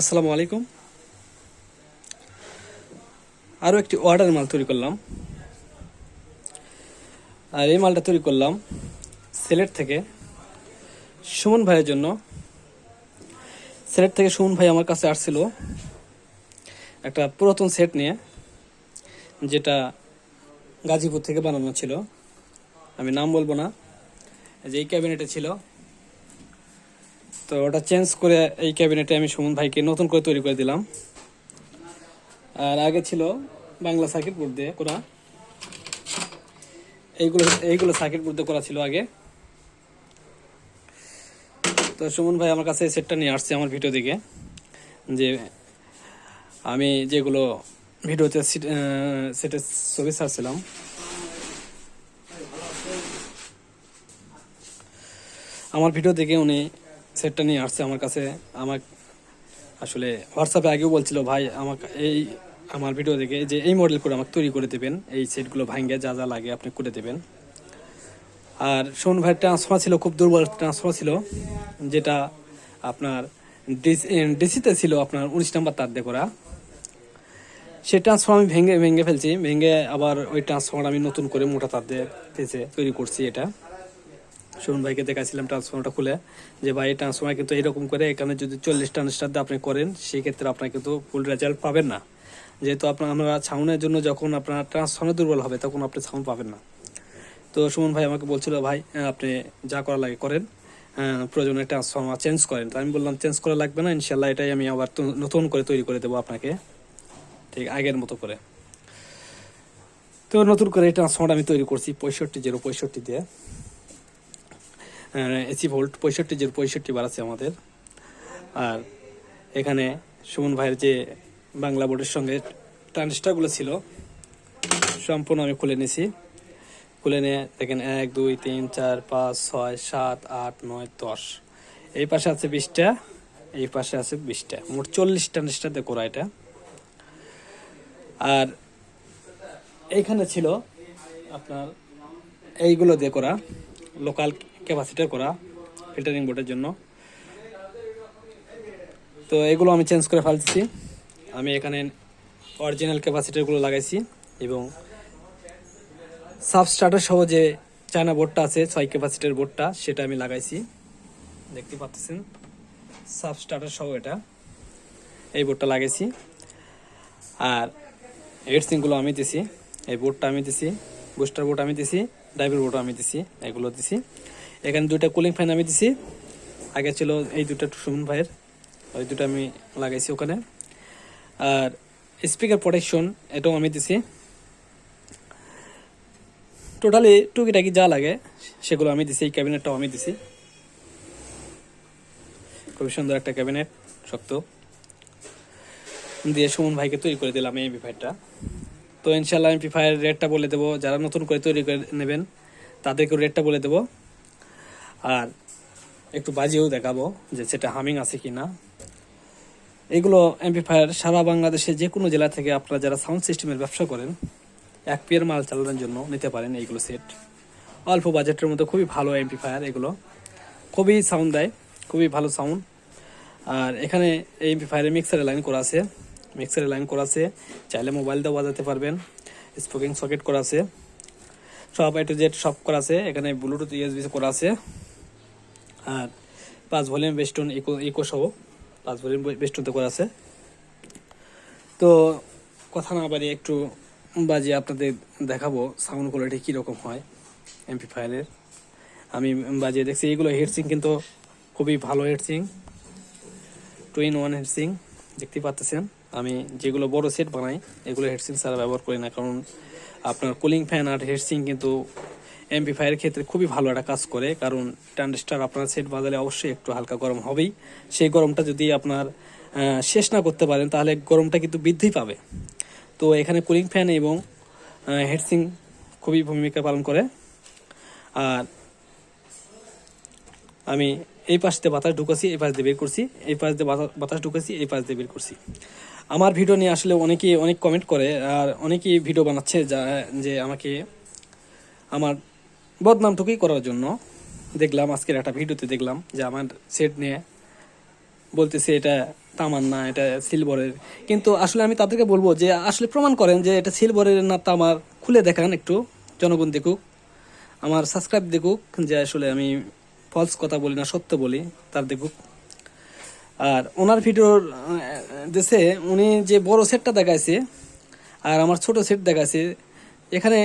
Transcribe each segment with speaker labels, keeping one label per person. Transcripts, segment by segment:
Speaker 1: আসসালামু আলাইকুম আরও একটি ওয়াটার মাল তৈরি করলাম আর এই মালটা তৈরি করলাম সিলেট থেকে সুমন ভাইয়ের জন্য সিলেট থেকে সুমন ভাই আমার কাছে আসছিল একটা পুরাতন সেট নিয়ে যেটা গাজীপুর থেকে বানানো ছিল আমি নাম বলবো না যে এই ক্যাবিনেটে ছিল তো ওটা চেঞ্জ করে এই ক্যাবিনেটে আমি সুমন ভাইকে নতুন করে তৈরি করে দিলাম আর আগে ছিল বাংলা সার্কিট বোর্ড দিয়ে করা এইগুলো এইগুলো সার্কিট বোর্ড দিয়ে করা ছিল আগে তো সুমন ভাই আমার কাছে সেটটা নিয়ে আসছে আমার ভিডিও দিকে যে আমি যেগুলো ভিডিওতে সেটের ছবি ছাড়ছিলাম আমার ভিডিও দেখে উনি সেটটা নিয়ে আসছে আমার কাছে আমার আসলে হোয়াটসঅ্যাপে আগেও বলছিল ভাই আমাকে এই আমার ভিডিও দেখে যে এই মডেল করে আমাকে তৈরি করে দেবেন এই সেটগুলো ভাঙ্গে যা যা লাগে আপনি করে দেবেন আর সোন ভাইয়ের ট্রান্সফার ছিল খুব দুর্বল ট্রান্সফার ছিল যেটা আপনার ডিসিতে ছিল আপনার উনিশ নম্বর তার করা সে ট্রান্সফর্ম আমি ভেঙে ভেঙে ফেলছি ভেঙে আবার ওই ট্রান্সফর্মার আমি নতুন করে মোটা তার দিয়ে তৈরি করছি এটা সুমন ভাইকে দেখাচ্ছিলাম ট্রান্সফর্মারটা খুলে যে ভাই ট্রান্সফর্মার কিন্তু এরকম করে এখানে যদি চল্লিশ ট্রান্সটার দিয়ে আপনি করেন সেক্ষেত্রে আপনার কিন্তু ফুল রেজাল্ট পাবেন না যেহেতু আপনার আমরা ছাউনের জন্য যখন আপনার ট্রান্সফর্মার দুর্বল হবে তখন আপনি ছাউন পাবেন না তো সুমন ভাই আমাকে বলছিল ভাই আপনি যা করা লাগে করেন প্রয়োজনে ট্রান্সফর্মার চেঞ্জ করেন তো আমি বললাম চেঞ্জ করা লাগবে না ইনশাল্লাহ এটাই আমি আবার নতুন করে তৈরি করে দেবো আপনাকে ঠিক আগের মতো করে তো নতুন করে ট্রান্সফর্মার আমি তৈরি করছি পঁয়ষট্টি জিরো পঁয়ষট্টি দিয়ে এসি ভোল্ট পঁয়ষট্টি জিরো পঁয়ষট্টি বার আছে আমাদের আর এখানে সুমন ভাইয়ের যে বাংলা বোর্ডের সঙ্গে ট্রানজিস্টারগুলো ছিল সম্পূর্ণ আমি খুলে নিয়েছি খুলে নিয়ে দেখেন এক দুই তিন চার পাঁচ ছয় সাত আট নয় দশ এই পাশে আছে বিশটা এই পাশে আছে বিশটা মোট চল্লিশ ট্রানজিস্টারতে করা এটা আর এইখানে ছিল আপনার এইগুলো দিয়ে করা লোকাল ক্যাপাসিটার করা ফিল্টারিং বোর্ডের জন্য তো এগুলো আমি চেঞ্জ করে ফেলছি আমি এখানে অরিজিনাল ক্যাপাসিটারগুলো লাগাইছি এবং সাবস্টার্টার সহ যে চায়না বোর্ডটা আছে ছয় ক্যাপাসিটার বোর্ডটা সেটা আমি লাগাইছি দেখতে পাচ্ছেন সাবস্টার্টার সহ এটা এই বোর্ডটা লাগাইছি আর হেডসিংগুলো আমি দিছি এই বোর্ডটা আমি দিছি বুস্টার বোর্ড আমি দিছি ড্রাইভার বোর্ড আমি দিছি এগুলো দিছি এখানে দুটা কুলিং ফ্যান আমি দিছি আগে ছিল এই দুটা সুমন ভাইয়ের ওই দুটো আমি লাগাইছি ওখানে আর স্পিকার প্রোটেকশন এটাও আমি দিছি টোটালি টুকিটাকি যা লাগে সেগুলো আমি দিছি এই ক্যাবিনেটটাও আমি দিছি খুবই সুন্দর একটা ক্যাবিনেট শক্ত দিয়ে সুমন ভাইকে তৈরি করে দিলাম এই ফায়ারটা তো ইনশাল্লাহ আমি পিফায়ার রেটটা বলে দেবো যারা নতুন করে তৈরি করে নেবেন তাদেরকেও রেটটা বলে দেবো আর একটু বাজিয়েও দেখাবো যে সেটা হামিং আছে কি না এগুলো অ্যাম্পিফায়ার সারা বাংলাদেশে যে কোনো জেলা থেকে আপনারা যারা সাউন্ড সিস্টেমের ব্যবসা করেন এক পেয়ের মাল চালানোর জন্য নিতে পারেন এইগুলো সেট অল্প বাজেটের মধ্যে খুবই ভালো অ্যাম্পিফায়ার এগুলো খুবই সাউন্ড দেয় খুবই ভালো সাউন্ড আর এখানে এই অ্যাম্পিফায়ারে মিক্সারের লাইন করা আছে মিক্সারের লাইন করা আছে চাইলে মোবাইল বাজাতে পারবেন স্পোকিং সকেট করা আছে সব এ টু জেড সব করা আছে এখানে ব্লুটুথ ইউএসবি করা আছে আর পাঁচ ভলিউম বেস্টন ইকো ইকো সহ পাঁচ ভলিউম বেস্টনতে করা আছে তো কথা না পারি একটু বাজে আপনাদের দেখাবো সাউন্ড কোয়ালিটি কীরকম হয় এমপি ফাইলের আমি বাজিয়ে দেখছি এগুলো হেডসিং কিন্তু খুবই ভালো হেডসিং টু ইন ওয়ান হেডসিং দেখতে পাচ্ছেন আমি যেগুলো বড় সেট বানাই এগুলো হেডসিং ছাড়া ব্যবহার করি না কারণ আপনার কুলিং ফ্যান আর হেডসিং কিন্তু অ্যাম্পিফায়ারের ক্ষেত্রে খুবই ভালো একটা কাজ করে কারণ ট্রানজিস্টার আপনার সেট বাজালে অবশ্যই একটু হালকা গরম হবেই সেই গরমটা যদি আপনার শেষ না করতে পারেন তাহলে গরমটা কিন্তু বৃদ্ধি পাবে তো এখানে কুলিং ফ্যান এবং হেডসিং খুবই ভূমিকা পালন করে আর আমি এই পাশ দিয়ে বাতাস ঢুকেছি এই পাশ দিয়ে বের করছি এই পাশ দিয়ে বাতাস বাতাস ঢুকেছি এই পাশ দিয়ে বের করছি আমার ভিডিও নিয়ে আসলে অনেকেই অনেক কমেন্ট করে আর অনেকেই ভিডিও বানাচ্ছে যা যে আমাকে আমার বদনাম ঠুকি করার জন্য দেখলাম আজকের একটা ভিডিওতে দেখলাম যে আমার সেট নিয়ে বলতেছে এটা তামার না এটা সিলভারের কিন্তু আসলে আমি তাদেরকে বলবো যে আসলে প্রমাণ করেন যে এটা সিলভারের না তামার খুলে দেখান একটু জনগণ দেখুক আমার সাবস্ক্রাইব দেখুক যে আসলে আমি ফলস কথা বলি না সত্য বলি তার দেখুক আর ওনার ভিডিওর দেশে উনি যে বড় সেটটা দেখাইছে আর আমার ছোট সেট দেখাইছে এখানে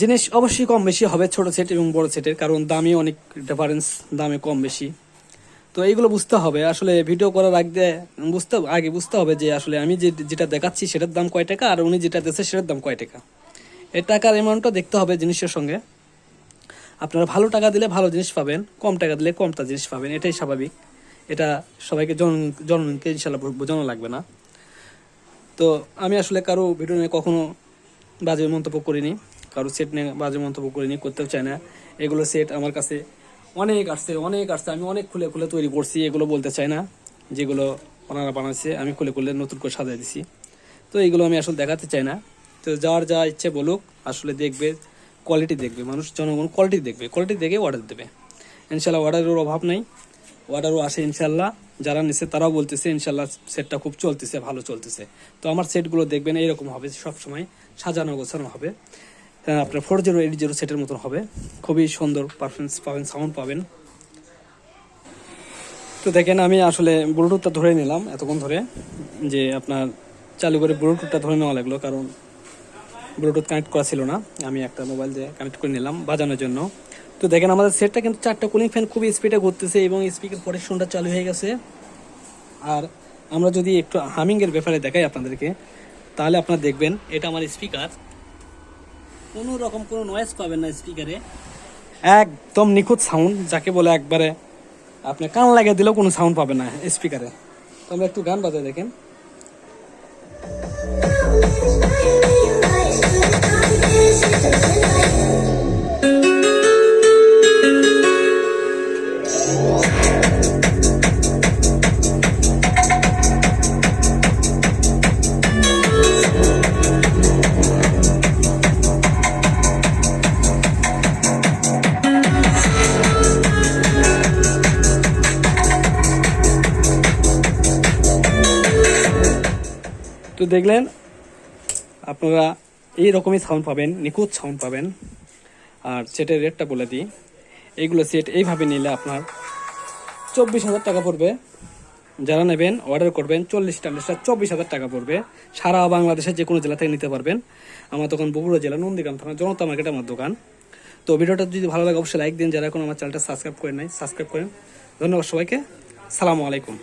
Speaker 1: জিনিস অবশ্যই কম বেশি হবে ছোট সেট এবং বড় সেটের কারণ দামে অনেক ডিফারেন্স দামে কম বেশি তো এইগুলো বুঝতে হবে আসলে ভিডিও করার আগে বুঝতে আগে বুঝতে হবে যে আসলে আমি যে যেটা দেখাচ্ছি সেটার দাম কয় টাকা আর উনি যেটা দিচ্ছে সেটার দাম কয় টাকা এ টাকার অ্যামাউন্টটা দেখতে হবে জিনিসের সঙ্গে আপনারা ভালো টাকা দিলে ভালো জিনিস পাবেন কম টাকা দিলে কমটা জিনিস পাবেন এটাই স্বাভাবিক এটা সবাইকে জন জনকে ইনশাল্লাহ বোঝানো লাগবে না তো আমি আসলে কারো ভিডিও নিয়ে কখনো বাজে মন্তব্য করিনি কারো সেট নিয়ে বাজে মন্তব্য করে নিয়ে করতেও চায় না এগুলো সেট আমার কাছে অনেক আসছে অনেক আসছে আমি অনেক খুলে খুলে তৈরি করছি এগুলো বলতে চাই না যেগুলো ওনারা বানাচ্ছে আমি খুলে খুলে নতুন করে সাজাই দিছি তো এগুলো আমি আসলে দেখাতে চাই না তো যার যা ইচ্ছে বলুক আসলে দেখবে কোয়ালিটি দেখবে মানুষ জনগণ কোয়ালিটি দেখবে কোয়ালিটি দেখে অর্ডার দেবে ইনশাল্লাহ অর্ডারের অভাব নেই অর্ডারও আসে ইনশাল্লাহ যারা নিচ্ছে তারাও বলতেছে ইনশাল্লাহ সেটটা খুব চলতেছে ভালো চলতেছে তো আমার সেটগুলো দেখবেন এইরকম হবে সবসময় সাজানো গোছানো হবে আপনার ফোর জিরো এইট জিরো সেটের মতন হবে খুবই সুন্দর পারফরমেন্স পাবেন সাউন্ড পাবেন তো দেখেন আমি আসলে ব্লুটুথটা ধরে নিলাম এতক্ষণ ধরে যে আপনার চালু করে ব্লুটুথটা ধরে নেওয়া লাগলো কারণ ব্লুটুথ কানেক্ট করা ছিল না আমি একটা মোবাইল দিয়ে কানেক্ট করে নিলাম বাজানোর জন্য তো দেখেন আমাদের সেটটা কিন্তু চারটা কুলিং ফ্যান খুবই স্পিডে ঘুরতেছে এবং স্পিকার প্রোটেকশনটা চালু হয়ে গেছে আর আমরা যদি একটু হামিংয়ের ব্যাপারে দেখাই আপনাদেরকে তাহলে আপনারা দেখবেন এটা আমার স্পিকার কোনো রকম কোনো নয়েজ পাবেন না স্পিকারে একদম নিখুঁত সাউন্ড যাকে বলে একবারে আপনি কান লাগিয়ে দিলেও কোনো সাউন্ড পাবে না স্পিকারে তো আমরা একটু গান বাজায় দেখেন Thank you. তো দেখলেন আপনারা এই রকমই সাউন্ড পাবেন নিখুঁত সাউন্ড পাবেন আর সেটের রেটটা বলে দিই এইগুলো সেট এইভাবে নিলে আপনার চব্বিশ হাজার টাকা পড়বে যারা নেবেন অর্ডার করবেন চল্লিশ টাল্লিশটা চব্বিশ হাজার টাকা পড়বে সারা বাংলাদেশের যে কোনো জেলা থেকে নিতে পারবেন আমার দোকান বগুড়া জেলা নন্দীগ্রাম থানা জনতা মার্কেট আমার দোকান তো ভিডিওটা যদি ভালো লাগে অবশ্যই লাইক দিন যারা এখন আমার চ্যানেলটা সাবস্ক্রাইব করে নাই সাবস্ক্রাইব করেন ধন্যবাদ সবাইকে সালামু আলাইকুম